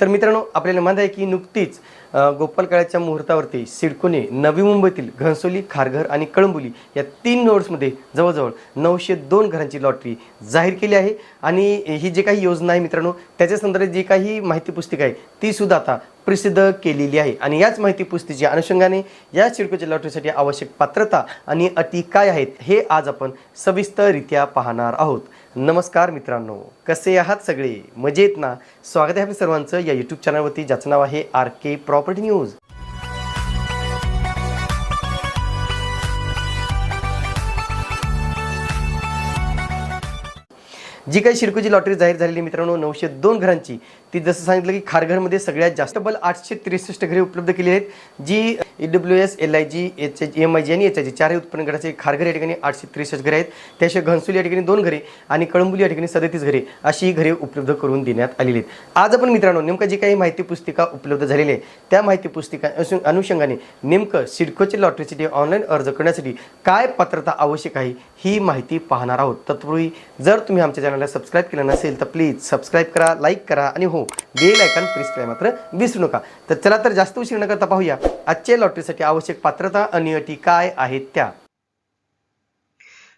तर मित्रांनो आपल्याला माहिती आहे की नुकतीच गोपालकाळ्याच्या मुहूर्तावरती सिडकोने नवी मुंबईतील घनसोली खारघर आणि कळंबोली या तीन नोड्समध्ये जवळजवळ नऊशे दोन घरांची लॉटरी जाहीर केली आहे. आणि ही जे काही योजना आहे मित्रांनो त्याच्या संदर्भात जी काही माहिती पुस्तिका आहे ती सुद्धा आता प्रसिद्ध केलेली आहे. आणि याच माहिती पुस्तिकेच्या अनुषंगाने या सिडकोच्या लॉटरीसाठी आवश्यक पात्रता आणि अटी काय आहेत हे आज आपण सविस्तररित्या पाहणार आहोत. नमस्कार मित्रांनो कसे आहात सगळे? मजेत ना? स्वागत आहे आपल्या सर्वांचं या यूट्यूब चॅनलवरती ज्याचं नाव आहे आर के प्रॉपर्टी न्यूज जी काही शिरकोची लॉटरी जाहीर झालेली मित्रांनो नऊशे दोन घरांची. ती जसं सांगितलं की खारघरमध्ये सगळ्यात जास्त बल आठशे त्रेसष्ट घरे उपलब्ध केली आहेत जी E W S L I G H H M I G आणि एच आय जी चारही उत्पन्न गटाचे खारघर या ठिकाणी आठशे त्रेसष्ट घरे आहेत. त्याशिवाय घनसोली या ठिकाणी दोन घरे आणि कळंबुली या ठिकाणी सदतीस घरे अशी घरे उपलब्ध करून देण्यात आलेली आहेत. आज आपण मित्रांनो नेमकं जी काही माहिती पुस्तिका उपलब्ध झालेली आहे त्या माहिती पुस्तिका अनुषंगाने नेमकं सिडकोच्या लॉटरीसाठी ऑनलाईन अर्ज करण्यासाठी काय पात्रता आवश्यक आहे ही माहिती पाहणार आहोत. तत्पूर्वी जर तुम्ही आमच्या चॅनलला सबस्क्राईब केलं नसेल तर प्लीज सबस्क्राईब करा लाईक करा आणि हो बेल आयकॉन प्रेस करायला मात्र विसरू नका. तर चला तर जास्त उशीर न करता पाहूया. आजच्या लॉटरीसाठी आवश्यक पात्रता आणि अटी काय आहेत त्या?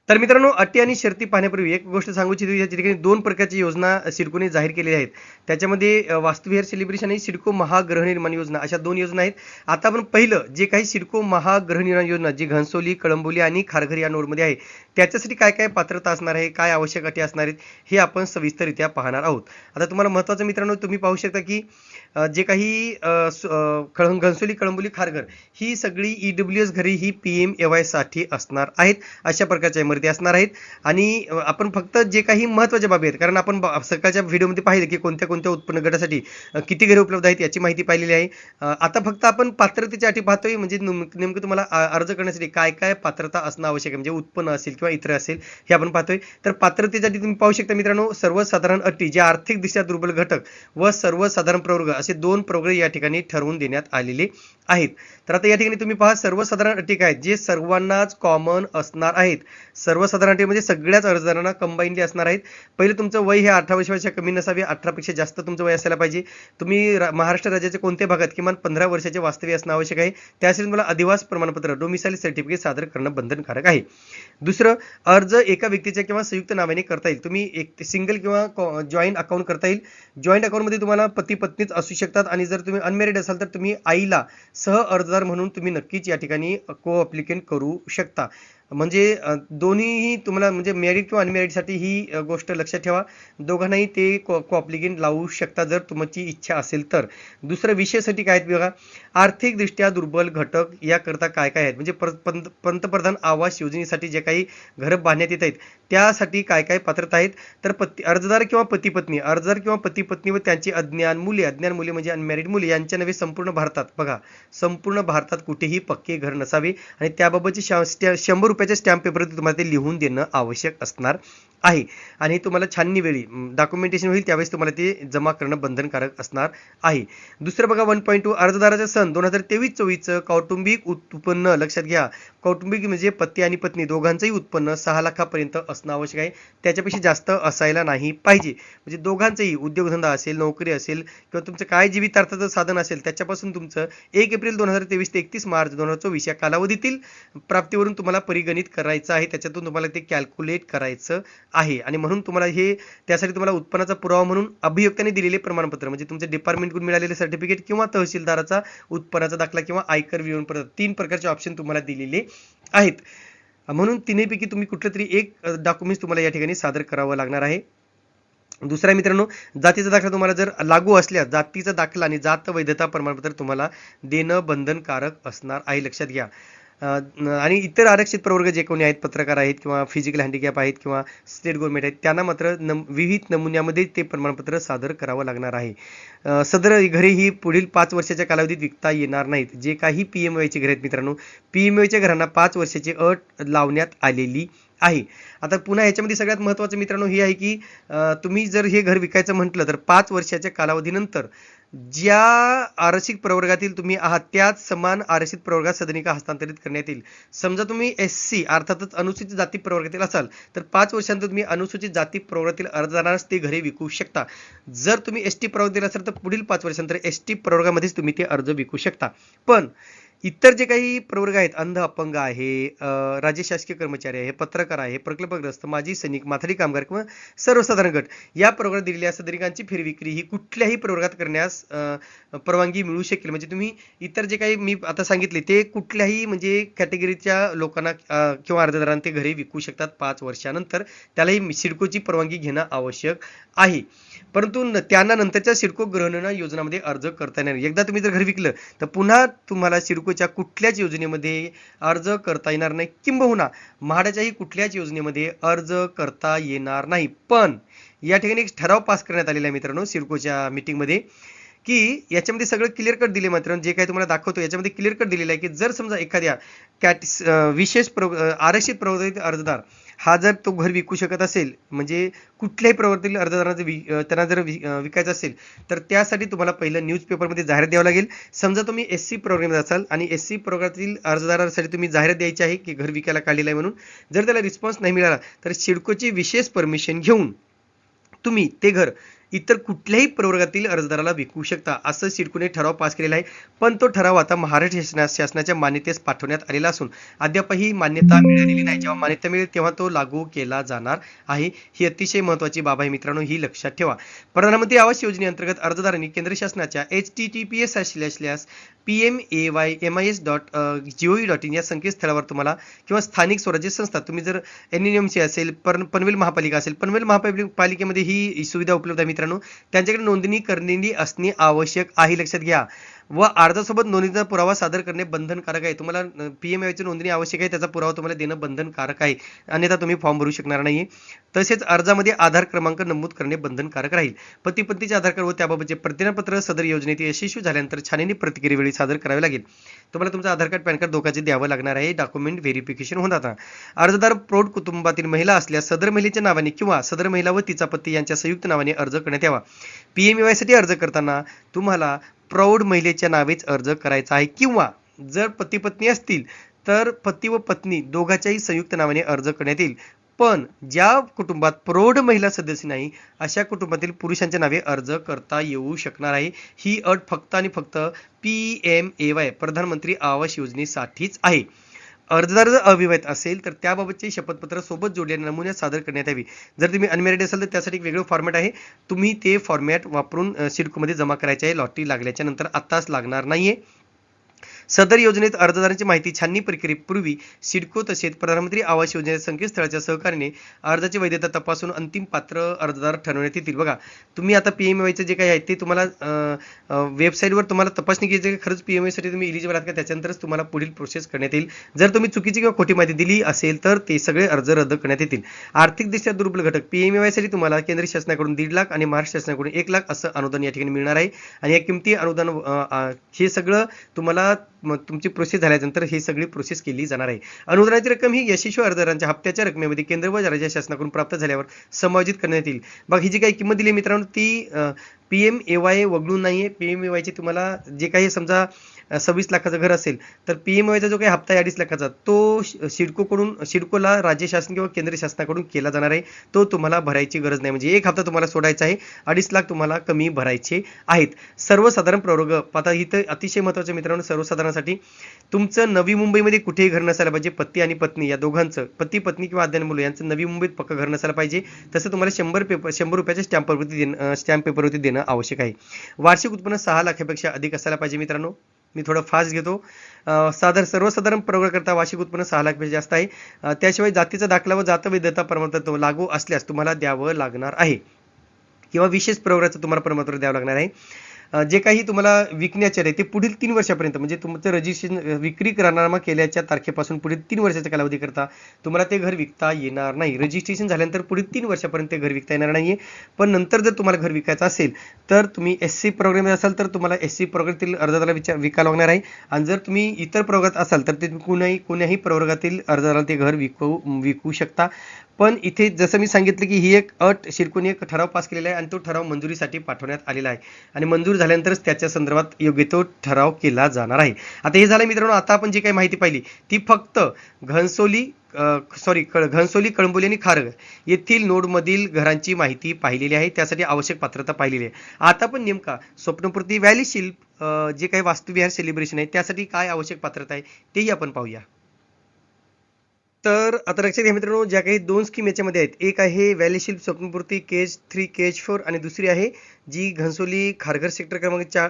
तर मित्रांनो अटी आणि शर्ती पाहण्यापूर्वी एक गोष्ट सांगू इच्छितो या ठिकाणी दोन प्रकारची योजना सिडकोने जाहीर केलेल्या आहेत. त्याच्यामध्ये वास्तुविहार सेलिब्रेशन आणि सिडको महागृहनिर्माण योजना अशा दोन योजना आहेत. आता आपण पहिलं जे काही सिडको महागृहनिर्माण योजना जी घनसोली कळंबोली आणि खारघर या नोडमध्ये आहे त्याच्यासाठी काय काय पात्रता असणार आहे काय आवश्यक अटी असणार आहेत हे आपण सविस्तररित्या पाहणार आहोत. आता तुम्हाला महत्त्वाचं मित्रांनो तुम्ही पाहू शकता की जे काही अ, घनसोली कळंबोली खारघर ही सगळी ई डब्ल्यू एस घरी ही पी एम ए साठी असणार आहेत अशा प्रकारच्या इमारती असणार आहेत. आणि आपण फक्त जे काही महत्त्वाच्या बाबी आहेत कारण आपण सकाळच्या व्हिडिओमध्ये पाहिलं की कोणत्या कोणत्या उत्पन्न गटासाठी किती घरे उपलब्ध आहेत याची माहिती पाहिलेली आहे. आता फक्त आपण पात्रतेच्या अटी पाहतोय म्हणजे नेमकं तुम्हाला अर्ज करण्यासाठी काय काय पात्रता असणं आवश्यक आहे म्हणजे उत्पन्न असेल किंवा इतर असेल हे आपण पाहतोय. तर पात्रतेसाठी तुम्ही पाहू शकता मित्रांनो सर्वसाधारण अटी जे आर्थिकदृष्ट्या दुर्बल घटक व सर्वसाधारण प्रवर्ग असे दोन प्रवर्ग या ठिकाणी ठरवून देण्यात आलेले आहेत. तर आता या ठिकाणी तुम्ही पहा सर्वसाधारण अटी काय जे सर्वांनाच कॉमन असणार आहेत. सर्वसाधारण अटी म्हणजे सगळ्याच अर्जदारांना कंबाईनली असणार आहेत. पहिले तुमचं वय हे अठरा वर्षापेक्षा कमी नसावे अठरापेक्षा जास्त तुमचं वय असायला पाहिजे. तुम्ही महाराष्ट्र राज्याच्या कोणत्या भागात किमान पंधरा वर्षाचे वास्तव्य असणं आवश्यक आहे? त्यासाठी तुम्हाला अधिवास प्रमाणपत्र डोमिसाईल सर्टिफिकेट सादर करणं बंधनकारक आहे. दुसरं अर्ज एका व्यक्तीच्या किंवा संयुक्त नावाने करता येईल. तुम्ही एक सिंगल किंवा जॉईंट अकाउंट करता येईल. जॉईंट अकाउंटमध्ये तुम्हाला पती पत्नीच असू शकतात आणि जर तुम्ही अनमॅरिड असाल तर तुम्ही आईला सह अर्जदार म्हणून तुम्ही नक्कीच या ठिकाणी को अप्लिकेंट करू शकता. म्हणजे दोन्हीही तुम्हाला म्हणजे मॅरिड किंवा अनमॅरिडसाठी ही गोष्ट लक्षात ठेवा. दोघांनाही ते को लावू शकता जर तुमची इच्छा असेल तर. दुसरं विषयासाठी काय आहेत बघा आर्थिकदृष्ट्या दुर्बल घटक याकरता काय काय आहेत? म्हणजे पर- पंत- पंतप्रधान आवास योजनेसाठी जे काही घरं बांधण्यात येत आहेत त्यासाठी काय काय पात्रता आहेत? तर पती अर्जदार किंवा पती पत्नी अर्जदार किंवा पती पत्नी व त्यांची अज्ञान मुले अज्ञान मुले म्हणजे अनमॅरिड मुले यांच्या नव्हे संपूर्ण भारतात. बघा संपूर्ण भारतात कुठेही पक्के घर नसावे आणि त्याबाबतची शंभर रुपयाच्या स्टॅम्प पेपरवरती तुम्हाला ते लिहून देणं आवश्यक असणार. आहे. आणि तुम्हाला छाननी वेळी डॉक्युमेंटेशन होईल त्यावेळेस तुम्हाला ते जमा करणं बंधनकारक असणार आहे. दुसरं बघा वन पॉईंट टू अर्जदाराचा सन दोन हजार तेवीस चोवीसचं कौटुंबिक उत्पन्न लक्षात घ्या. कौटुंबिक म्हणजे पती आणि पत्नी दोघांचंही उत्पन्न सहा लाखापर्यंत असणं आवश्यक आहे. त्याच्यापेक्षा जास्त असायला नाही पाहिजे. म्हणजे दोघांचंही उद्योगधंदा असेल नोकरी असेल किंवा तुमचं काय जीवितार्थाचं साधन असेल त्याच्यापासून तुमचं एक एप्रिल दोन हजार तेवीस ते एकतीस मार्च दोन हजार चोवीस या कालावधीतील प्राप्तीवरून तुम्हाला परिगणित करायचं आहे. त्याच्यातून तुम्हाला ते कॅल्क्युलेट करायचं आहे. आणि म्हणून तुम्हाला हे त्यासाठी तुम्हाला उत्पन्नाचा पुरावा म्हणून अभियुक्ताने दिलेले प्रमाणपत्र म्हणजे तुमचे डिपार्टमेंटकडून मिळालेले सर्टिफिकेट किंवा तहसीलदाराचा उत्पन्नाचा दाखला किंवा आयकर विवरणपत्र तीन प्रकारचे ऑप्शन तुम्हाला दिलेले आहेत. म्हणून तिन्हीपैकी तुम्ही कुठलं तरी एक डॉक्युमेंट्स तुम्हाला या ठिकाणी सादर करावं लागणार आहे. दुसरा मित्रांनो जातीचा दाखला तुम्हाला जर लागू असल्यास जातीचा दाखला आणि जात वैधता प्रमाणपत्र तुम्हाला देणं बंधनकारक असणार आहे. लक्षात घ्या. आणि इतर आरक्षित प्रवर्ग जे कोणी आहेत पत्रकार आहेत किंवा फिजिकल हँडिकॅप आहेत किंवा स्टेट गव्हर्नमेंट आहेत त्यांना मात्र नम विविध नमुन्यामध्ये ते प्रमाणपत्र सादर करावं लागणार आहे. सदर घरे ही पुढील पाच वर्षाच्या कालावधीत विकता येणार नाहीत. जे काही पी एम वायची घरे आहेत मित्रांनो पी एम वायच्या घरांना पाच वर्षाची अट लावण्यात आलेली आहे. आता पुन्हा याच्यामध्ये सगळ्यात महत्त्वाचं मित्रांनो हे आहे की तुम्ही जर हे घर विकायचं म्हटलं तर पाच वर्षाच्या कालावधीनंतर ज्या आरक्षित प्रवर्गातील तुम्ही आहात त्याच समान आरक्षित प्रवर्गात सदनिका हस्तांतरित करण्यात येईल. समजा तुम्ही एस सी अर्थातच अनुसूचित जाती प्रवर्गातील असाल तर पाच वर्षांत तुम्ही अनुसूचित जाती प्रवर्गातील अर्जदारांस ते घरे विकू शकता. जर तुम्ही एस टी प्रवर्गातील असाल तर पुढील पाच वर्षांतर एस टी प्रवर्गामध्येच तुम्ही ते अर्ज विकू शकता. पण इतर जे काही प्रवर्ग आहेत अंध अपंग आहे राज्य शासकीय कर्मचारी आहे पत्रकार आहे प्रकल्पग्रस्त माजी सैनिक माथाडी कामगार किंवा सर्वसाधारण गट या प्रवर्गात दिलेल्या सदनिकांची फेरविक्री ही कुठल्याही प्रवर्गात करण्यास परवानगी मिळू शकेल. म्हणजे तुम्ही इतर जे काही मी आता सांगितले ते कुठल्याही म्हणजे कॅटेगरीच्या लोकांना किंवा अर्जदारांना ते घरी विकू शकतात पाच वर्षानंतर. त्यालाही सिडकोची परवानगी घेणं आवश्यक आहे. परंतु त्यांना नंतरच्या सिडको ग्रहणना योजनामध्ये अर्ज करता येणार एकदा तुम्ही जर घर विकलं तर पुन्हा तुम्हाला सिडकोच्या कुठल्याच योजनेमध्ये अर्ज करता येणार नाही. किंबहुना म्हाडाच्याही कुठल्याच योजनेमध्ये अर्ज करता येणार नाही. पण या ठिकाणी एक ठराव पास करण्यात आलेला आहे मित्रांनो सिडकोच्या मीटिंगमध्ये की याच्यामध्ये सगळं क्लिअर कट दिले मित्रांनो. जे काही तुम्हाला दाखवतो याच्यामध्ये क्लिअर कट दिलेलं आहे की जर समजा एखाद्या कॅट विशेष प्र आरक्षित प्रवर्तित अर्जदार हा जर तो घर विकू शकत असेल म्हणजे कुठल्याही प्रवर्तील अर्जदारांना वि- त्यांना जर वि- विकायचं असेल तर त्यासाठी तुम्हाला पहिलं न्यूजपेपरमध्ये जाहिरात द्यावं लागेल. समजा तुम्ही एस सी प्रोग्राममध्ये असाल आणि एस सी प्रोग्रामातील अर्जदारांसाठी तुम्ही जाहिरात द्यायची आहे की घर विकायला काढलेलं आहे म्हणून जर त्याला रिस्पॉन्स नाही मिळाला तर सिडकोची विशेष परमिशन घेऊन तुम्ही ते घर इतर कुठल्याही प्रवर्गातील अर्जदाराला विकू शकता असं सिडकोने ठराव पास केलेला आहे. पण तो ठराव आता महाराष्ट्र शासना शासनाच्या मान्यतेस पाठवण्यात आलेला असून अद्यापही मान्यता मिळालेली नाही. जेव्हा मान्यता मिळेल तेव्हा तो लागू केला जाणार आहे. ही अतिशय महत्त्वाची बाब आहे. मित्रांनो ही लक्षात ठेवा. प्रधानमंत्री आवास योजनेअंतर्गत अर्जदारांनी केंद्र शासनाच्या H T T P S असल्यास P M A Y M I S dot GOI dot in या संकेतस्थळावर तुम्हाला किंवा स्थानिक स्वराज्य संस्था तुम्ही जर एन एन एम सी असेल पन पनवेल महापालिका असेल पनवेल महापालिकेमध्ये ही सुविधा उपलब्ध आहे. मित्रांनो त्यांच्याकडे नोंदणी करलेली असणे आवश्यक आहे. लक्षात घ्या. व अर्जासोबत नोंदणीचा पुरावा सादर करणे बंधनकारक आहे. तुम्हाला पी एम आयची नोंदणी आवश्यक आहे. त्याचा पुरावा तुम्हाला देणं बंधनकारक आहे. अन्यथा तुम्ही फॉर्म भरू शकणार नाही. तसेच अर्जामध्ये आधार क्रमांक नमूद करणे बंधनकारक राहील. पती पत्नीचे आधार कार्ड व त्याबाबतचे प्रतिज्ञापत्र सदर योजनेत यशस्वी झाल्यानंतर छाननी प्रतिक्रियेवेळी सादर करावे लागेल. तुम्हाला तुमचं आधार कार्ड पॅन कार्ड दोघांचे द्यावं लागणार आहे. डॉक्युमेंट व्हेरिफिकेशन होणार अर्जदार प्रौढ कुटुंबातील महिला असल्यास सदर महिलेच्या नावाने किंवा सदर महिला व तिचा पती यांच्या संयुक्त नावाने अर्ज करण्यात यावा. पीएमएवायसाठी अर्ज करताना तुम्हाला प्रौढ महिलेच्या नावेच अर्ज करायचा आहे. किंवा जर पती पत्नी असतील तर पती व पत्नी दोघांच्याही संयुक्त नावाने अर्ज करण्यात येईल. पण ज्या कुटुंबात प्रौढ महिला सदस्य नाही अशा कुटुंबातील पुरुषांच्या नावे अर्ज करता येऊ शकणार आहे. ही अट फक्त आणि फक्त पी एम ए वाय प्रधानमंत्री आवास योजनेसाठीच आहे. अर्जदार जर अविवाहित असेल तर त्याबाबतचे शपथपत्र सोबत जोडलेल्या नमुन्यात सादर करण्यात यावी. जर तुम्ही अनमॅरिड असाल तर त्यासाठी एक वेगळं फॉर्मॅट आहे. तुम्ही ते फॉर्मॅट वापरून सिडकोमध्ये जमा करायचे आहे. लॉटरी लागल्याच्या नंतर आत्ताच लागणार नाहीये. सदर योजनेत अर्जदारांची माहिती छाननी प्रक्रियेपूर्वी सिडको तसेच प्रधानमंत्री आवास योजनेच्या संकेतस्थळाच्या सहकार्याने अर्जाची वैधता तपासून अंतिम पात्र अर्जदार ठरवण्यात येतील. बघा तुम्ही आता पी एम वायचे जे काही आहे ते तुम्हाला वेबसाईटवर तुम्हाला तपासणी केली खरंच पी एम वायसाठी तुम्ही इलिजिबल आहात का? त्याच्यानंतरच तुम्हाला पुढील प्रोसेस करण्यात येईल. जर तुम्ही चुकीची किंवा खोटी माहिती दिली असेल तर ते सगळे अर्ज रद्द करण्यात येतील. आर्थिकदृष्ट्या दुर्बल घटक पी एम वायसाठी तुम्हाला केंद्र शासनाकडून दीड लाख आणि महाराष्ट्र शासनाकडून एक लाख असं अनुदान या ठिकाणी मिळणार आहे. आणि या किमती अनुदान हे सगळं तुम्हाला मग तुमची प्रोसेस झाल्यानंतर ही सगळी प्रोसेस केली जाणार आहे. अनुदानाची रक्कम ही यशस्वी अर्जदारांच्या हप्त्याच्या रकमेमध्ये केंद्र व राज्य शासनाकडून प्राप्त झाल्यावर समायोजित करण्यात येईल. बघ ही जी काही किंमत दिली मित्रांनो ती पी एम ए वाय वगळून नाहीये. पी एम ए वायचे तुम्हाला जे काही समजा सव्वीस लाखाचं घर असेल तर पी एम वायचा जो काही हप्ता आहे अडीच लाखाचा तो सिडकोकडून सिडकोला राज्य शासन किंवा केंद्र शासनाकडून केला जाणार आहे. तो तुम्हाला भरायची गरज नाही. म्हणजे एक हप्ता तुम्हाला सोडायचा आहे. अडीच लाख तुम्हाला कमी भरायचे आहेत. सर्वसाधारण प्रवर्ग आता इथं अतिशय महत्त्वाचं मित्रांनो सर्वसाधारणासाठी. तुमचं नवी मुंबईमध्ये कुठेही घर नसायला पाहिजे पती आणि पत्नी या दोघांचं. पती पत्नी किंवा अध्ययन मुलं यांचं नवी मुंबईत पक्क घर नसायला पाहिजे. तसं तुम्हाला शंभर पेपर शंभर रुपयाच्या स्टॅम्प पेपरवरती देणं स्टॅम्प पेपरवरती देणं आवश्यक आहे. वार्षिक उत्पन्न सहा लाखापेक्षा अधिक असायला पाहिजे मित्रांनो. मी थोडं फास्ट घेतो. साधारण सर्वसाधारण प्रवर्गाकरता वार्षिक उत्पन्न सहा लाखपेक्षा जास्त आहे. त्याशिवाय जातीचा दाखला व जात विधता प्रमाणपत्र लागू असल्यास तुम्हाला द्यावं लागणार आहे. किंवा विशेष प्रवर्गाचं तुम्हाला प्रमाणपत्र द्यावं लागणार आहे. जे काही तुम्हाला विकण्याचे आहे ते पुढील तीन वर्षापर्यंत म्हणजे तुमचं रजिस्ट्रेशन विक्री करारनामा केल्याच्या तारखेपासून पुढील तीन वर्षाच्या कालावधी करता तुम्हाला ते घर विकता येणार नाही. रजिस्ट्रेशन झाल्यानंतर पुढील तीन वर्षापर्यंत ते घर विकता येणार नाही पण नंतर जर तुम्हाला घर विकायचं असेल तर तुम्ही एस सी प्रोग्राम असाल तर तुम्हाला एस सी प्रवर्गातील अर्जदाराला विचार विकायला लागणार आहे. आणि जर तुम्ही इतर प्रवर्गात असाल तर ते तुम्ही कुणाही कोण्याही प्रवर्गातील अर्जदाराला ते घर विकू विकू शकता. पण इथे जसं मी सांगितलं की ही एक अट शिरकोनी एक ठराव पास केलेला आहे आणि तो ठराव मंजुरीसाठी पाठवण्यात आलेला आहे. आणि मंजूर झाल्यानंतरच त्याच्या संदर्भात योग्य तो ठराव केला जाणार आहे. आता हे झालं मित्रांनो आता आपण जी काही माहिती पाहिली ती फक्त घनसोली सॉरी कळ घनसोली कळंबोली आणि खारग येथील नोडमधील घरांची माहिती पाहिलेली आहे. त्यासाठी आवश्यक पात्रता पाहिलेली आहे. आता पण नेमका स्वप्नपूर्ती व्हॅली शिल्प जे काही वास्तुविहार सेलिब्रेशन आहे त्यासाठी काय आवश्यक पात्रता आहे तेही आपण पाहूया. तर आता लक्षात घ्या मित्रांनो ज्या काही दोन स्कीम याच्यामध्ये आहेत एक आहे व्हॅली शिल्प स्वप्नपूर्ती केज थ्री केज फोर आणि दुसरी आहे जी घनसोली खारघर सेक्टर क्रमांक चा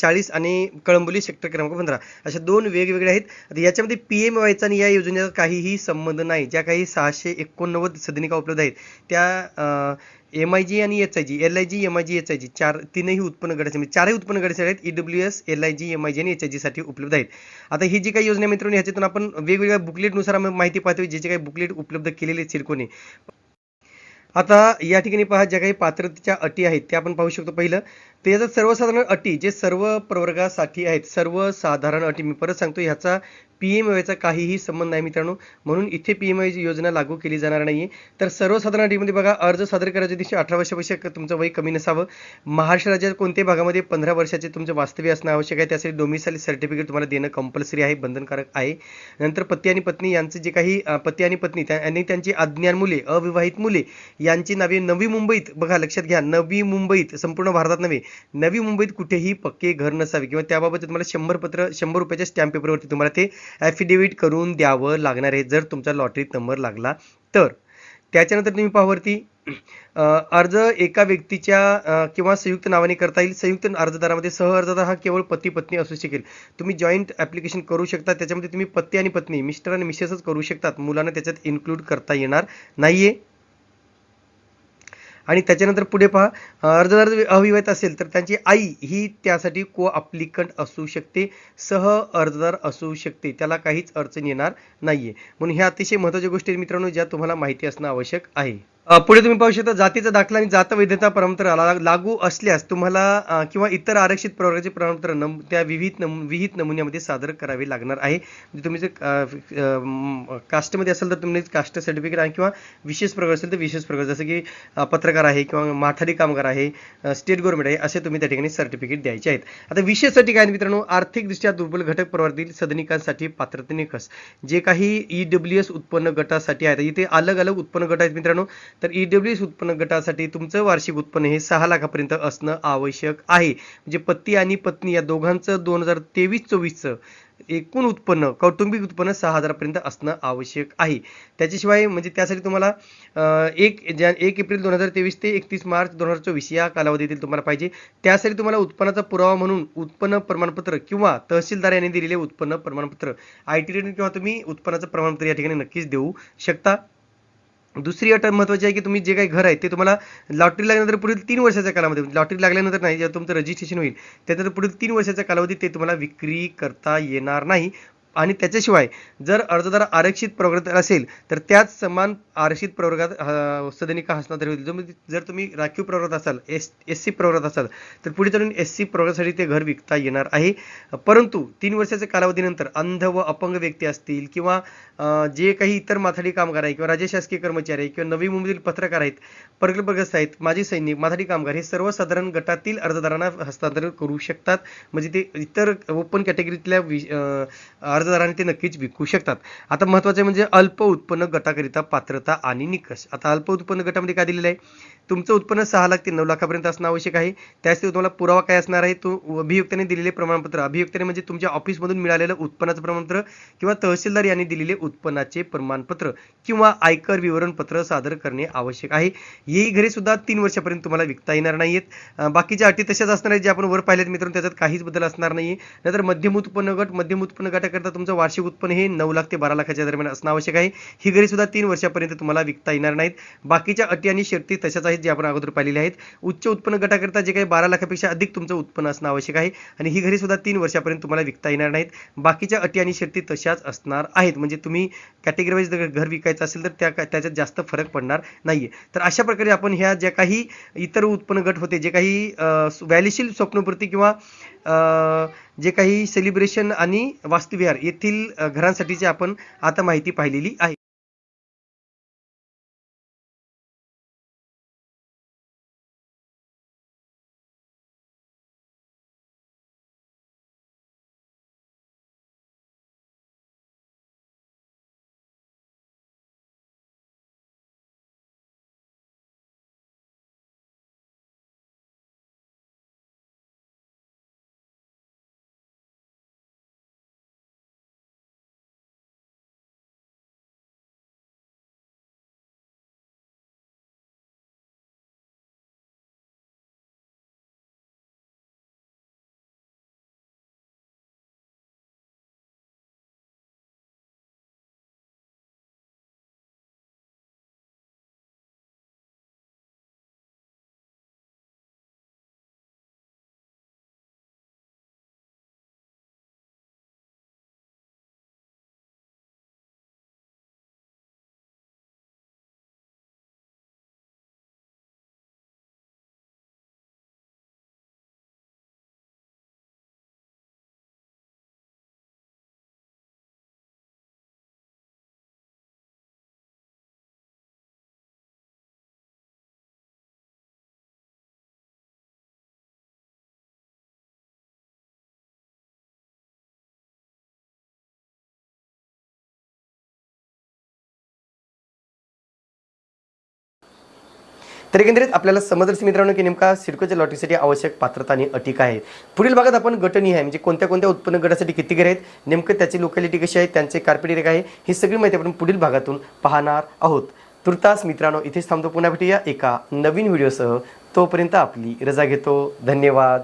चाळीस आणि कळंबोली सेक्टर क्रमांक पंधरा. अशा दोन वेगवेगळ्या आहेत. आता याच्यामध्ये पी एम वायचा आणि या योजनेचा काहीही संबंध नाही. ज्या काही सहाशे एकोणनव्वद सदनिका उपलब्ध आहेत त्या एम आय जी आणि H I G L I G M I G H I G चार तीनही उत्पन्न गटाचे म्हणजे चारही उत्पन्न गटाचे आहेत E W S L I G M I G आणि एच आय जी साठी उपलब्ध आहेत. आता ही जी काही योजना मित्रांनो ह्याच्यातून आपण वेगवेगळ्या बुकलेटनुसार माहिती पाहतो जे जे काही बुकलेट उपलब्ध केलेले आहेत सिडकोने. आता या ठिकाणी पहा ज्या काही पात्रतेच्या अटी आहेत त्या आपण पाहू शकतो पहिलं. तर याचं सर्वसाधारण अटी जे सर्व प्रवर्गासाठी आहेत सर्वसाधारण अटी मी परत सांगतो ह्याचा पी एम वायचा काहीही संबंध नाही मित्रांनो. म्हणून इथे पी एम योजना लागू केली जाणार नाही तर सर्वसाधारण अटीमध्ये बघा अर्ज सादर करायच्या दिवशी अठरा वर्षापेक्षा तुमचं वय कमी नसावं. महाराष्ट्र राज्यात कोणत्याही भागामध्ये पंधरा वर्षाचे तुमचं वास्तव्य असणं आवश्यक आहे. त्यासाठी डोमिसाईल सर्टिफिकेट तुम्हाला देणं कंपल्सरी आहे बंधनकारक आहे. नंतर पती आणि पत्नी यांचं जे काही पती आणि पत्नी आणि त्यांची अज्ञान मुले अविवाहित मुले यांची नावे नवी मुंबईत. बघा लक्षात घ्या नवी मुंबईत संपूर्ण भारतात नव्हे नवी मुंबईत कुठेही पक्के घर नसावे. किंवा त्याबाबत तुम्हाला शंभर पत्र शंभर रुपयाच्या स्टॅम्प पेपरवरती तुम्हाला ते ॲफिडेविट करून द्यावं लागणार आहे. जर तुमचा लॉटरीत नंबर लागला तर. त्याच्यानंतर तुम्ही पाहावरती अर्ज एका व्यक्तीच्या किंवा संयुक्त नावाने करता येईल. संयुक्त अर्जदारामध्ये सह अर्जदार हा केवळ पती पत्नी असू शकेल. तुम्ही जॉईंट ऍप्लिकेशन करू शकता. त्याच्यामध्ये तुम्ही पती आणि पत्नी मिस्टर आणि मिसेसच करू शकतात. मुलांना त्याच्यात इन्क्लूड करता येणार नाहीये. आणि त्याच्यानंतर पुढे पहा अर्जदार जर अविवाहित असेल तर त्यांची आई ही त्यासाठी को अप्लिकंट असू शकते सह अर्जदार असू शकते त्याला काहीच अडचण येणार नाहीये. म्हणून ह्या अतिशय महत्त्वाच्या गोष्टी मित्रांनो ज्या तुम्हाला माहिती असणं आवश्यक आहे. पुढे तुम्ही पाहू शकता जातीचा दाखला आणि जात वैधता प्रमाणपत्र लागू असल्यास तुम्हाला किंवा इतर आरक्षित प्रवर्गाचे प्रमाणपत्र नम त्या विविध नम विहित नमुन्यामध्ये सादर करावे लागणार आहे. म्हणजे तुम्ही जर कास्टमध्ये असेल तर तुम्ही कास्ट सर्टिफिकेट आहे किंवा विशेष प्रकार असेल तर विशेष प्रकार जसं की पत्रकार आहे किंवा माथाडी कामगार आहे स्टेट गव्हर्नमेंट आहे असे तुम्ही त्या ठिकाणी सर्टिफिकेट द्यायचे आहेत. आता विशेषसाठी काय मित्रांनो आर्थिकदृष्ट्या दुर्बल घटक प्रवर्गातील सदनिकांसाठी पात्रते निकष जे काही ई डब्ल्यू एस उत्पन्न गटासाठी आहेत इथे अलग अलग उत्पन्न गट आहेत मित्रांनो. तर ई डब्ल्यू एस उत्पन्न गटासाठी तुमचं वार्षिक उत्पन्न हे सहा लाखापर्यंत असणं आवश्यक आहे. म्हणजे पती आणि पत्नी या दोघांचं दोन हजार तेवीस चोवीसचं एकूण उत्पन्न कौटुंबिक उत्पन्न सहा हजारापर्यंत असणं आवश्यक आहे. त्याच्याशिवाय म्हणजे त्यासाठी तुम्हाला एक ज्या एक एप्रिल दोन हजार तेवीस ते एकतीस मार्च दोन हजार चोवीस या कालावधीतील तुम्हाला पाहिजे. त्यासाठी तुम्हाला उत्पन्नाचा पुरावा म्हणून उत्पन्न प्रमाणपत्र किंवा तहसीलदार यांनी दिलेले उत्पन्न प्रमाणपत्र आय टी रिटर्न किंवा तुम्ही उत्पन्नाचं प्रमाणपत्र या ठिकाणी नक्कीच देऊ शकता. दुसरी अट महत्त्वाची आहे की तुम्ही जे काही घर आहे ते तुम्हाला लॉटरी लागल्यानंतर पुढील तीन वर्षाच्या कालावधी लॉटरी लागल्यानंतर नाही जेव्हा तुमचं रजिस्ट्रेशन होईल त्यानंतर पुढील तीन वर्षाच्या कालावधीत ते तुम्हाला विक्री करता येणार नाही. आणि त्याच्याशिवाय जर अर्जदार आरक्षित प्रवर्गात असेल तर त्याच समान आरक्षित प्रवर्गात सदनिका हस्तांतरित होईल. जर- जर तुम्ही राखीव प्रवर्गात असाल एस एस सी प्रवर्गात असाल तर पुढे चालून एस सी प्रवर्गासाठी ते घर विकता येणार आहे. परंतु तीन वर्षाच्या कालावधीनंतर अंध व अपंग व्यक्ती असतील किंवा जे काही इतर माथाडी कामगार आहे किंवा राज्य शासकीय कर्मचारी आहे किंवा नवी मुंबईतील पत्रकार आहेत प्रगल्भग्रस्त आहेत माजी सैनिक माथाडी कामगार हे सर्वसाधारण गटातील अर्जदारांना हस्तांतरण करू शकतात. म्हणजे ते इतर ओपन कॅटेगरीतल्या अर्ज अं, ते नक्कीच विकू शकतात. आता महत्त्वाचे म्हणजे अल्प उत्पन्न गटाकरिता पात्रता आणि निकष. आता अल्प उत्पन्न गटामध्ये काय दिलेलं आहे? तुमचं उत्पन्न सहा लाख ते नऊ लाखापर्यंत असणं आवश्यक आहे. त्यासाठी तुम्हाला पुरावा काय असणार आहे? तो अभियुक्ताने दिलेले प्रमाणपत्र. अभियुक्ताने म्हणजे तुमच्या ऑफिसमधून मिळालेलं उत्पन्नाचं प्रमाणपत्र किंवा तहसीलदार यांनी दिलेले उत्पन्नाचे प्रमाणपत्र किंवा आयकर विवरणपत्र सादर करणे आवश्यक आहे. ही घरे सुद्धा तीन वर्षापर्यंत तुम्हाला विकता येणार नाहीत बाकीच्या अटी तशाच असणार आहेत जे आपण वर पाहिलेत मित्रांनो. त्याच्यात काहीच बदल असणार नाही नंतर मध्यम उत्पन्न गट मध्यम उत्पन्न गटाकरता तुमचं वार्षिक उत्पन्न हे नऊ लाख ते बारा लाखाच्या दरम्यान असणं आवश्यक आहे. ही घरे सुद्धा तीन वर्षापर्यंत तुम्हाला विकता येणार नाहीत. बाकीच्या अटी आणि शर्ती तशाच आहेत. आहेत जे आपण अगोदर पाहिलेले आहेत. उच्च उत्पन्न गटाकरता जे काही बारा लाखापेक्षा अधिक तुमचं उत्पन्न असणं आवश्यक आहे आणि ही घरे सुद्धा तीन वर्षापर्यंत तुम्हाला विकता येणार नाहीत. बाकीच्या अटी आणि शर्ती तशाच असणार आहेत. म्हणजे तुम्ही कॅटेगरीवाईज जर घर विकायचं असेल तर त्या त्याच्यात जास्त फरक पडणार नाहीये. तर अशा प्रकारे आपण ह्या ज्या काही इतर उत्पन्न गट होते जे काही व्हॅल्युशील स्वप्नपूर्ती किंवा जे काही सेलिब्रेशन आणि वास्तुविहार येथील घरांसाठीची आपण आता माहिती पाहिलेली आहे. तर एकंदरीत आपल्याला समजलं मित्रांनो की नेमका सिडकोच्या लॉटरीसाठी आवश्यक पात्रता आणि अटी काय आहेत पुढील भागात आपण गटनी आहे म्हणजे कोणत्या कोणत्या उत्पन्न गटासाठी किती घर आहेत नेमकं त्याची लोकॅलिटी कशी आहे त्यांचे कार्पेट एरिया काय आहे ही सगळी माहिती आपण पुढील भागातून पाहणार आहोत. तुर्तास मित्रांनो इथेच थांबतो पुन्हा भेटूया एका नवीन व्हिडिओसह. तोपर्यंत आपली रजा घेतो. धन्यवाद.